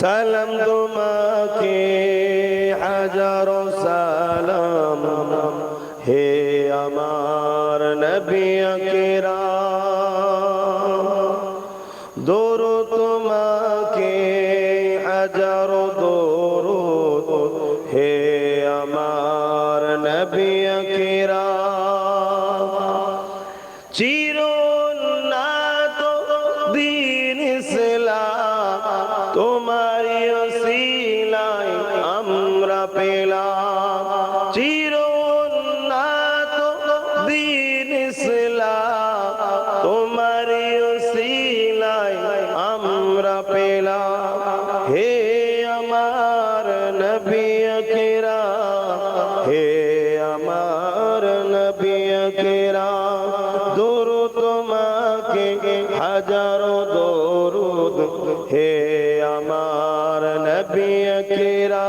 সালাম তোমাকে, হাজার সালাম হে আমার নবী আকরাম দৌড় তোমাকে, হাজার দৌড় হে আমার নবী আকরাম, চিরোন্নাত দিন ইসলাম তোমারি ওসিলায় আমরা পেলাম। চিরোন্নাত দিন ইসলাম। তোমারি ওসিলায় আমরা পেলাম। হে আমার নবী আখিরা হে আমার নবী আখিরা দরু তোমাকে হাজারো দরুদ হে আমার নবী আখিরা